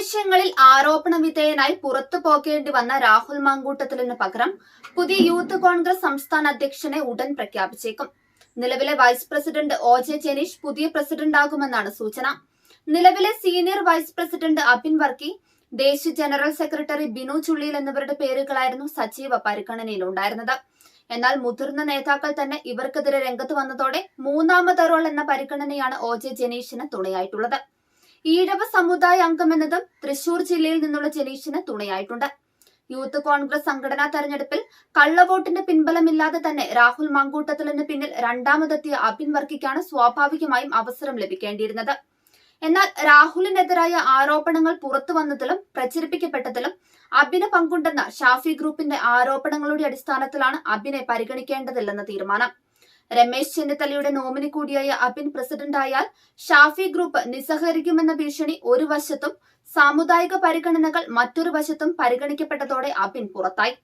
വിഷയങ്ങളിൽ ആരോപണ വിധേയനായി പുറത്തു പോകേണ്ടി വന്ന രാഹുൽ മാങ്കൂട്ടത്തിലിന് പകരം പുതിയ യൂത്ത് കോൺഗ്രസ് സംസ്ഥാന അധ്യക്ഷനെ ഉടൻ പ്രഖ്യാപിച്ചേക്കും. നിലവിലെ vice president O J Janeesh പുതിയ പ്രസിഡന്റാകുമെന്നാണ് സൂചന. നിലവിലെ senior vice president Abin Varkey ദേശീയ ജനറൽ സെക്രട്ടറി ബിനു ചുള്ളിയിൽ എന്നിവരുടെ പേരുകളായിരുന്നു സജീവ പരിഗണനയിലുണ്ടായിരുന്നത്. എന്നാൽ മുതിർന്ന നേതാക്കൾ തന്നെ ഇവർക്കെതിരെ രംഗത്ത് വന്നതോടെ മൂന്നാമതറോൾ എന്ന പരിഗണനയാണ് ഒ ജെ ജനീഷിന് തുണയായിട്ടുള്ളത്. ഈഴവ സമുദായ അംഗമെന്നതും തൃശൂർ ജില്ലയിൽ നിന്നുള്ള ജനീഷിന് തുണയായിട്ടുണ്ട്. യൂത്ത് കോൺഗ്രസ് സംഘടനാ തെരഞ്ഞെടുപ്പിൽ കള്ളവോട്ടിന്റെ പിൻബലമില്ലാതെ തന്നെ രാഹുൽ മങ്കൂട്ടത്തിലിന് പിന്നിൽ രണ്ടാമതെത്തിയ അബിൻ വർക്കിക്കാണ് സ്വാഭാവികമായും അവസരം ലഭിക്കേണ്ടിയിരുന്നത്. എന്നാൽ രാഹുലിനെതിരായ ആരോപണങ്ങൾ പുറത്തു വന്നതിലും പ്രചരിപ്പിക്കപ്പെട്ടതിലും അബിന് പങ്കുണ്ടെന്ന ഷാഫി ഗ്രൂപ്പിന്റെ ആരോപണങ്ങളുടെ അടിസ്ഥാനത്തിലാണ് അബിനെ പരിഗണിക്കേണ്ടതില്ലെന്ന തീരുമാനം. രമേശ് ചെന്നിത്തലയുടെ നോമിനി കൂടിയായ അബിൻ പ്രസിഡന്റായാൽ ഷാഫി ഗ്രൂപ്പ് നിസ്സഹകരിക്കുമെന്ന ഭീഷണി ഒരു വശത്തും സാമുദായിക പരിഗണനകൾ മറ്റൊരു വശത്തും പരിഗണിക്കപ്പെട്ടതോടെ അബിൻ പുറത്തായി.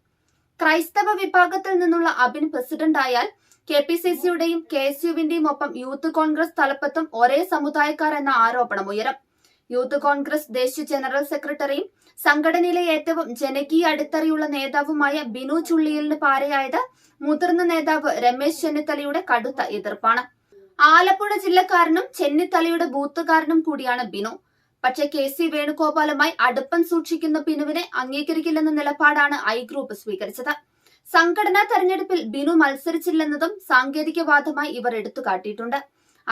ക്രൈസ്തവ വിഭാഗത്തിൽ നിന്നുള്ള അബിൻ പ്രസിഡന്റായാൽ കെ പി സി സിയുടെയും കെ എസ് യുവിന്റെയും ഒപ്പം യൂത്ത് കോൺഗ്രസ് തലപ്പത്തും ഒരേ സമുദായക്കാർ എന്ന ആരോപണം ഉയരും. യൂത്ത് കോൺഗ്രസ് ദേശീയ ജനറൽ സെക്രട്ടറിയും സംഘടനയിലെ ഏറ്റവും ജനകീയ അടിത്തറയുള്ള നേതാവുമായ ബിനു ചുള്ളിയലിന് പാരയായത് മുതിർന്ന നേതാവ് രമേശ് ചെന്നിത്തലയുടെ കടുത്ത എതിർപ്പാണ്. ആലപ്പുഴ ജില്ലക്കാരനും ചെന്നിത്തലയുടെ ബൂത്തുകാരനും കൂടിയാണ് ബിനു. പക്ഷേ കെ സി വേണുഗോപാലുമായി അടുപ്പം സൂക്ഷിക്കുന്ന ബിനുവിനെ അംഗീകരിക്കില്ലെന്ന നിലപാടാണ് ഐ ഗ്രൂപ്പ് സ്വീകരിച്ചത്. സംഘടനാ തെരഞ്ഞെടുപ്പിൽ ബിനു മത്സരിച്ചില്ലെന്നതും സാങ്കേതികവാദമായി ഇവർ എടുത്തുകാട്ടിയിട്ടുണ്ട്.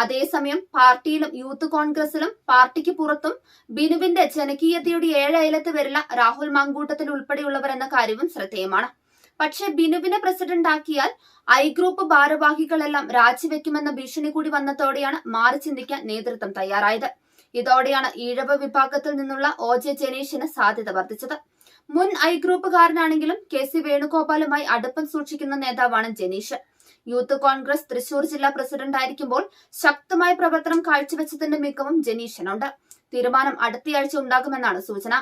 അതേസമയം പാർട്ടിയിലും യൂത്ത് കോൺഗ്രസിലും പാർട്ടിക്ക് പുറത്തും ബിനുവിന്റെ ജനകീയതയുടെ ഏഴ് അയലത്ത് വരില്ല രാഹുൽ മാങ്കൂട്ടത്തിൽ ഉൾപ്പെടെയുള്ളവർ എന്ന കാര്യവും ശ്രദ്ധേയമാണ്. പക്ഷേ ബിനുവിനെ പ്രസിഡന്റ് ആക്കിയാൽ ഐ ഗ്രൂപ്പ് ഭാരവാഹികളെല്ലാം രാജിവെക്കുമെന്ന ഭീഷണി കൂടി വന്നതോടെയാണ് മാറി ചിന്തിക്കാൻ നേതൃത്വം തയ്യാറായത്. ഇതോടെയാണ് ഈഴവ വിഭാഗത്തിൽ നിന്നുള്ള ഒ ജെ ജനീഷിന് സാധ്യത വർദ്ധിച്ചത്. മുൻ ഐ ഗ്രൂപ്പുകാരനാണെങ്കിലും കെ സി വേണുഗോപാലുമായി അടുപ്പം സൂക്ഷിക്കുന്ന നേതാവാണ് ജനീഷ്. യൂത്ത് കോൺഗ്രസ് തൃശൂർ ജില്ലാ പ്രസിഡന്റ് ആയിരിക്കുമ്പോൾ ശക്തമായ പ്രവർത്തനം കാഴ്ചവെച്ചതിന്റെ മികവും ജനീഷിനുണ്ട് തീരുമാനം അടുത്തയാഴ്ച ഉണ്ടാകുമെന്നാണ് സൂചന.